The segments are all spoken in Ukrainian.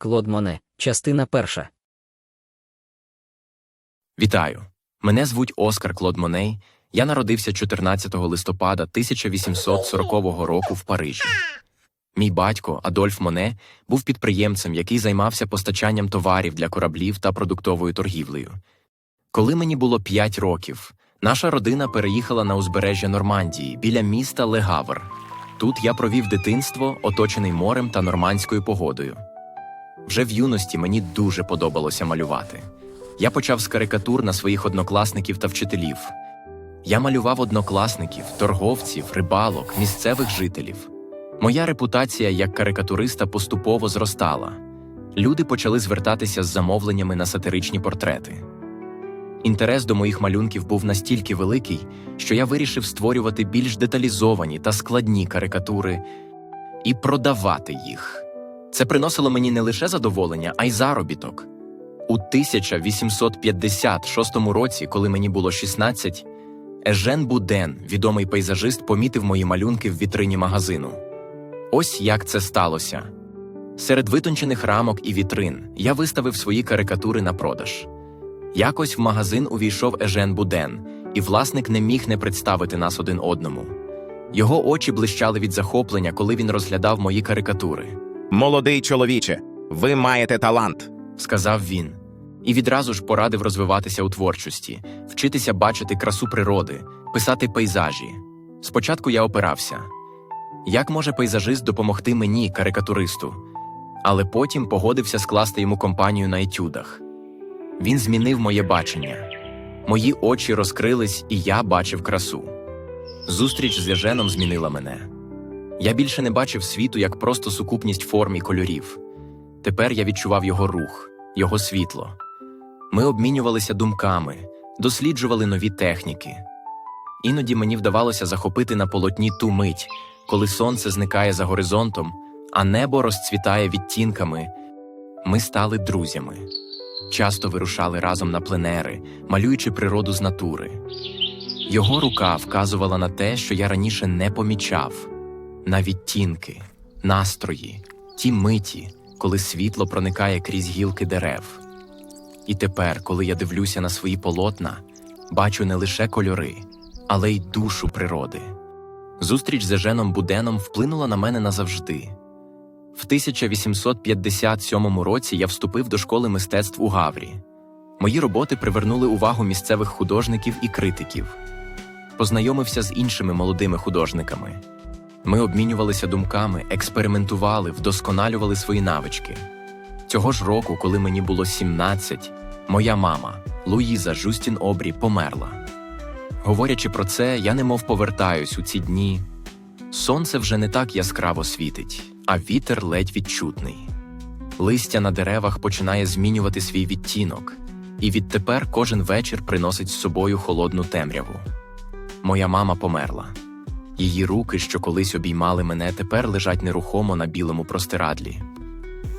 Клод Моне, частина перша. Вітаю! Мене звуть Оскар Клод Моней. Я народився 14 листопада 1840 року в Парижі. Мій батько Адольф Моне був підприємцем, який займався постачанням товарів для кораблів та продуктовою торгівлею. Коли мені було 5 років, наша родина переїхала на узбережжя Нормандії біля міста Легавр. Тут я провів дитинство, оточений морем та нормандською погодою. Вже в юності мені дуже подобалося малювати. Я почав з карикатур на своїх однокласників та вчителів. Я малював однокласників, торговців, рибалок, місцевих жителів. Моя репутація як карикатуриста поступово зростала. Люди почали звертатися з замовленнями на сатиричні портрети. Інтерес до моїх малюнків був настільки великий, що я вирішив створювати більш деталізовані та складні карикатури і продавати їх. Це приносило мені не лише задоволення, а й заробіток. У 1856 році, коли мені було 16, Ежен Буден, відомий пейзажист, помітив мої малюнки в вітрині магазину. Ось як це сталося. Серед витончених рамок і вітрин я виставив свої карикатури на продаж. Якось в магазин увійшов Ежен Буден, і власник не міг не представити нас один одному. Його очі блищали від захоплення, коли він розглядав мої карикатури. Молодий чоловіче, ви маєте талант. сказав він, і відразу ж порадив розвиватися у творчості, вчитися бачити красу природи, писати пейзажі. Спочатку я опирався. Як може пейзажист допомогти мені, карикатуристу? Але потім погодився скласти йому компанію на етюдах. Він змінив моє бачення. Мої очі розкрились, і я бачив красу. Зустріч з Єженом змінила мене. Я більше не бачив світу як просто сукупність форм і кольорів. Тепер я відчував його рух, його світло. Ми обмінювалися думками, досліджували нові техніки. Іноді мені вдавалося захопити на полотні ту мить, коли сонце зникає за горизонтом, а небо розцвітає відтінками. Ми стали друзями. Часто вирушали разом на пленери, малюючи природу з натури. Його рука вказувала на те, що я раніше не помічав на відтінки, настрої, ті миті, коли світло проникає крізь гілки дерев. І тепер, коли я дивлюся на свої полотна, бачу не лише кольори, але й душу природи. Зустріч з Еженом Буденом вплинула на мене назавжди. В 1857 році я вступив до школи мистецтв у Гаврі. Мої роботи привернули увагу місцевих художників і критиків. Познайомився з іншими молодими художниками. Ми обмінювалися думками, експериментували, вдосконалювали свої навички. Цього ж року, коли мені було 17, моя мама, Луїза Жустін Обрі, померла. Говорячи про це, я немов повертаюсь у ці дні. Сонце вже не так яскраво світить, а вітер ледь відчутний. Листя на деревах починає змінювати свій відтінок, і відтепер кожен вечір приносить з собою холодну темряву. Моя мама померла. Її руки, що колись обіймали мене, тепер лежать нерухомо на білому простирадлі.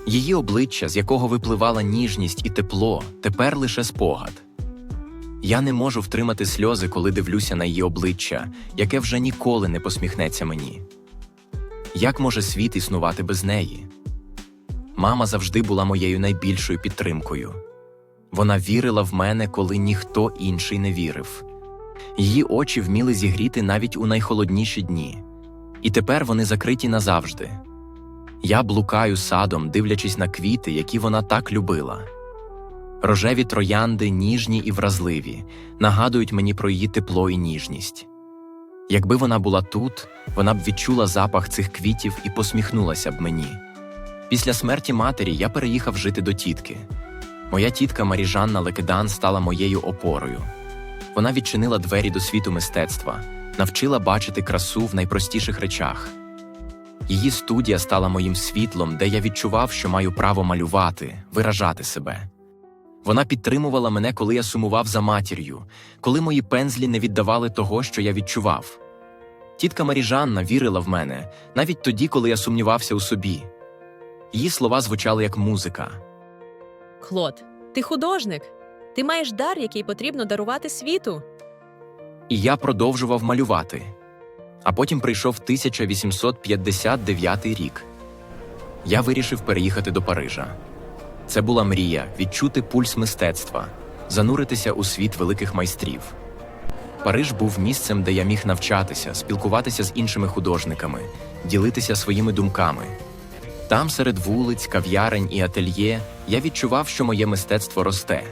Її обличчя, з якого випливала ніжність і тепло, тепер лише спогад. Я не можу втримати сльози, коли дивлюся на її обличчя, яке вже ніколи не посміхнеться мені. Як може світ існувати без неї? Мама завжди була моєю найбільшою підтримкою. Вона вірила в мене, коли ніхто інший не вірив. Її очі вміли зігріти навіть у найхолодніші дні, і тепер вони закриті назавжди. Я блукаю садом, дивлячись на квіти, які вона так любила. Рожеві троянди, ніжні і вразливі, нагадують мені про її тепло і ніжність. Якби вона була тут, вона б відчула запах цих квітів і посміхнулася б мені. Після смерті матері я переїхав жити до тітки. Моя тітка Маріжанна Лекедан стала моєю опорою. Вона відчинила двері до світу мистецтва, навчила бачити красу в найпростіших речах. Її студія стала моїм світлом, де я відчував, що маю право малювати, виражати себе. Вона підтримувала мене, коли я сумував за матір'ю, коли мої пензлі не віддавали того, що я відчував. Тітка Маріжанна вірила в мене навіть тоді, коли я сумнівався у собі. Її слова звучали як музика. Клод, ти художник. Ти маєш дар, який потрібно дарувати світу. І я продовжував малювати. А потім прийшов 1859 рік. Я вирішив переїхати до Парижа. Це була мрія відчути пульс мистецтва, зануритися у світ великих майстрів. Париж був місцем, де я міг навчатися, спілкуватися з іншими художниками, ділитися своїми думками. Там, серед вулиць, кав'ярень і ательє, я відчував, що моє мистецтво росте.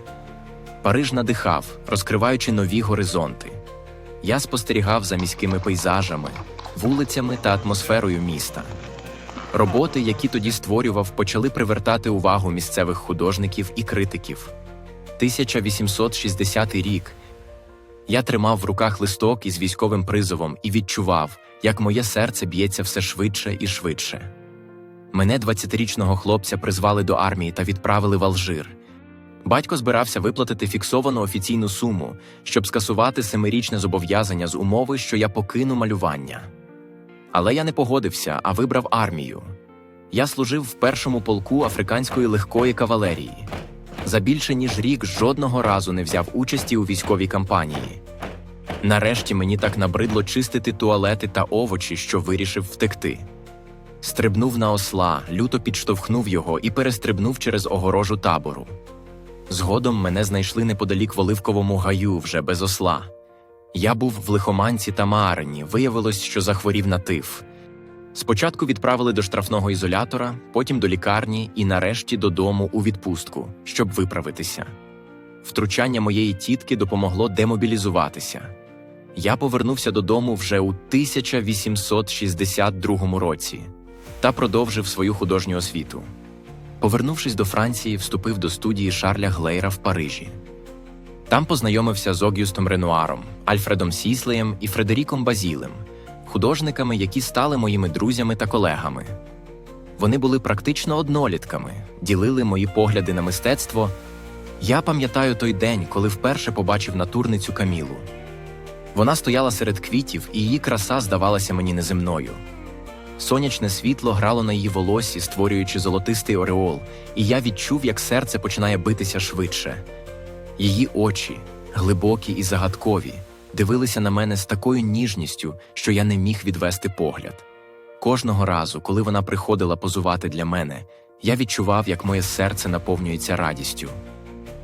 Париж надихав, розкриваючи нові горизонти. Я спостерігав за міськими пейзажами, вулицями та атмосферою міста. Роботи, які тоді створював, почали привертати увагу місцевих художників і критиків. 1860 рік. Я тримав в руках листок із військовим призовом і відчував, як моє серце б'ється все швидше і швидше. Мене 20-річного хлопця призвали до армії та відправили в Алжир. Батько збирався виплатити фіксовану офіційну суму, щоб скасувати семирічне зобов'язання з умови, що я покину малювання. Але я не погодився, а вибрав армію. Я служив в першому полку африканської легкої кавалерії. За більше ніж рік жодного разу не взяв участі у військовій кампанії. Нарешті мені так набридло чистити туалети та овочі, що вирішив втекти. Стрибнув на осла, люто підштовхнув його і перестрибнув через огорожу табору. Згодом мене знайшли неподалік в Оливковому гаю вже без осла. Я був в лихоманці та Маарині, виявилось, що захворів на тиф. Спочатку відправили до штрафного ізолятора, потім до лікарні і нарешті додому у відпустку, щоб виправитися. Втручання моєї тітки допомогло демобілізуватися. Я повернувся додому вже у 1862 році та продовжив свою художню освіту. Повернувшись до Франції, вступив до студії Шарля Глейра в Парижі. Там познайомився з Огюстом Ренуаром, Альфредом Сіслеєм і Фредеріком Базілем, художниками, які стали моїми друзями та колегами. Вони були практично однолітками, ділили мої погляди на мистецтво. Я пам'ятаю той день, коли вперше побачив натурницю Камілу. Вона стояла серед квітів, і її краса здавалася мені неземною. Сонячне світло грало на її волосі, створюючи золотистий ореол, і я відчув, як серце починає битися швидше. Її очі, глибокі і загадкові, дивилися на мене з такою ніжністю, що я не міг відвести погляд. Кожного разу, коли вона приходила позувати для мене, я відчував, як моє серце наповнюється радістю.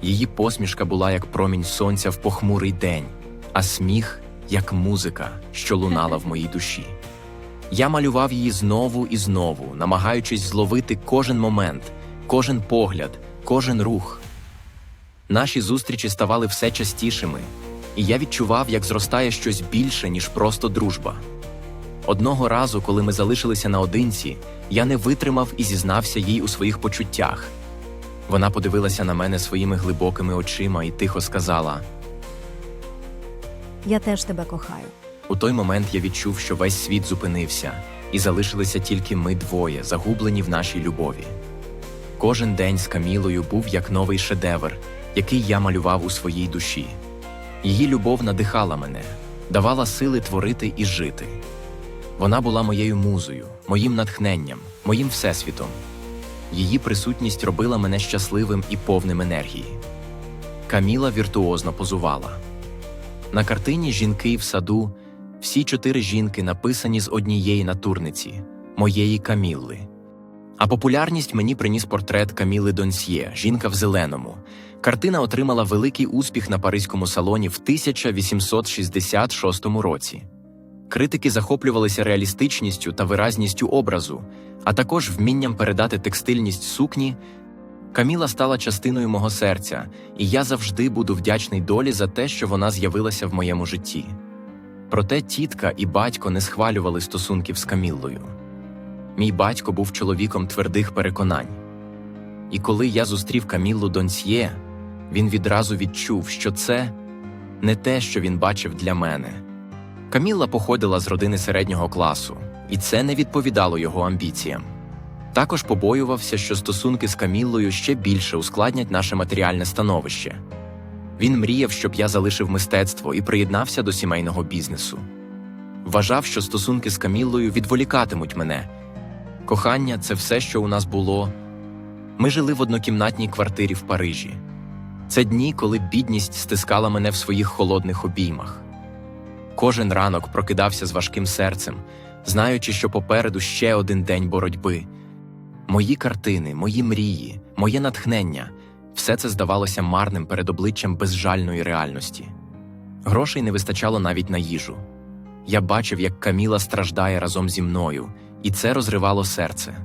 Її посмішка була як промінь сонця в похмурий день, а сміх як музика, що лунала в моїй душі. Я малював її знову і знову, намагаючись зловити кожен момент, кожен погляд, кожен рух. Наші зустрічі ставали все частішими, і я відчував, як зростає щось більше, ніж просто дружба. Одного разу, коли ми залишилися наодинці, я не витримав і зізнався їй у своїх почуттях. Вона подивилася на мене своїми глибокими очима і тихо сказала: Я теж тебе кохаю. У той момент я відчув, що весь світ зупинився, і залишилися тільки ми двоє, загублені в нашій любові. Кожен день з Камілою був як новий шедевр, який я малював у своїй душі. Її любов надихала мене, давала сили творити і жити. Вона була моєю музою, моїм натхненням, моїм всесвітом. Її присутність робила мене щасливим і повним енергії. Каміла віртуозно позувала. На картині Жінки в саду всі чотири жінки написані з однієї натурниці моєї Камілли. А популярність мені приніс портрет Каміли Донсьє, жінка в зеленому. Картина отримала великий успіх на Паризькому салоні в 1866 році. Критики захоплювалися реалістичністю та виразністю образу, а також вмінням передати текстильність сукні. Каміла стала частиною мого серця, і я завжди буду вдячний долі за те, що вона з'явилася в моєму житті. Проте тітка і батько не схвалювали стосунків з Каміллою. Мій батько був чоловіком твердих переконань. І коли я зустрів Каміллу Донсьє, він відразу відчув, що це не те, що він бачив для мене. Камілла походила з родини середнього класу, і це не відповідало його амбіціям. Також побоювався, що стосунки з Каміллою ще більше ускладнять наше матеріальне становище. Він мріяв, щоб я залишив мистецтво і приєднався до сімейного бізнесу. Вважав, що стосунки з Каміллою відволікатимуть мене. Кохання це все, що у нас було. Ми жили в однокімнатній квартирі в Парижі. Це дні, коли бідність стискала мене в своїх холодних обіймах. Кожен ранок прокидався з важким серцем, знаючи, що попереду ще один день боротьби. Мої картини, мої мрії, моє натхнення все це здавалося марним перед обличчям безжальної реальності. Грошей не вистачало навіть на їжу. Я бачив, як Каміла страждає разом зі мною, і це розривало серце.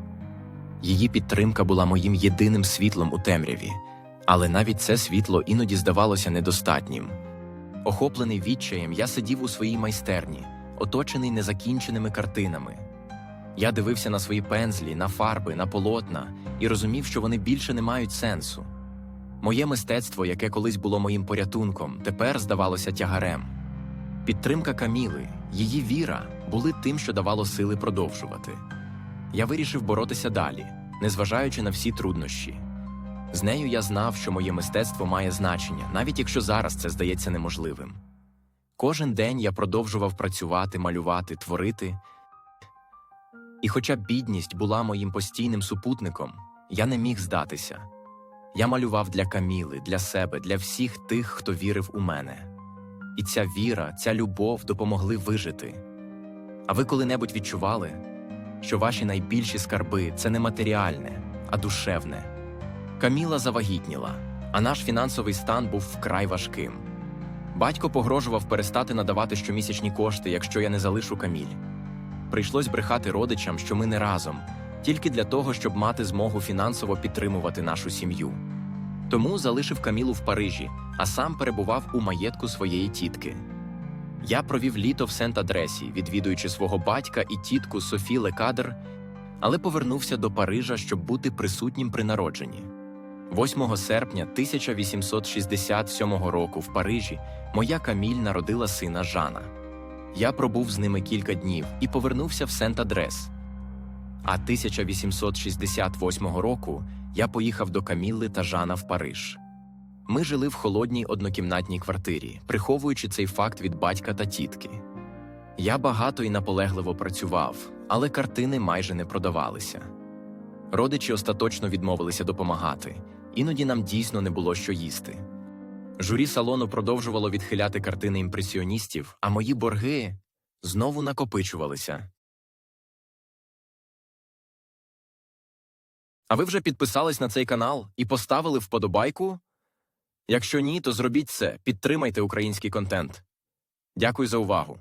Її підтримка була моїм єдиним світлом у темряві, але навіть це світло іноді здавалося недостатнім. Охоплений відчаєм, я сидів у своїй майстерні, оточений незакінченими картинами. Я дивився на свої пензлі, на фарби, на полотна і розумів, що вони більше не мають сенсу. Моє мистецтво, яке колись було моїм порятунком, тепер здавалося тягарем. Підтримка Каміли, її віра були тим, що давало сили продовжувати. Я вирішив боротися далі, незважаючи на всі труднощі. З нею я знав, що моє мистецтво має значення, навіть якщо зараз це здається неможливим. Кожен день я продовжував працювати, малювати, творити. І хоча бідність була моїм постійним супутником, я не міг здатися. Я малював для Каміли, для себе, для всіх тих, хто вірив у мене. І ця віра, ця любов допомогли вижити. А ви коли-небудь відчували, що ваші найбільші скарби це не матеріальне, а душевне. Каміла завагітніла, а наш фінансовий стан був вкрай важким. Батько погрожував перестати надавати щомісячні кошти, якщо я не залишу Каміль. Прийшлось брехати родичам, що ми не разом, тільки для того, щоб мати змогу фінансово підтримувати нашу сім'ю. Тому залишив Камілу в Парижі, а сам перебував у маєтку своєї тітки. Я провів літо в Сент-Адресі, відвідуючи свого батька і тітку Софі Лекадр, але повернувся до Парижа, щоб бути присутнім при народженні. 8 серпня 1867 року в Парижі моя Каміль народила сина Жана. Я пробув з ними кілька днів і повернувся в Сент-Адрес. А 1868 року я поїхав до Камілли та Жана в Париж. Ми жили в холодній однокімнатній квартирі, приховуючи цей факт від батька та тітки. Я багато і наполегливо працював, але картини майже не продавалися. Родичі остаточно відмовилися допомагати, іноді нам дійсно не було що їсти. Журі салону продовжувало відхиляти картини імпресіоністів, а мої борги знову накопичувалися. А ви вже підписались на цей канал і поставили вподобайку? Якщо ні, то зробіть це, підтримайте український контент. Дякую за увагу.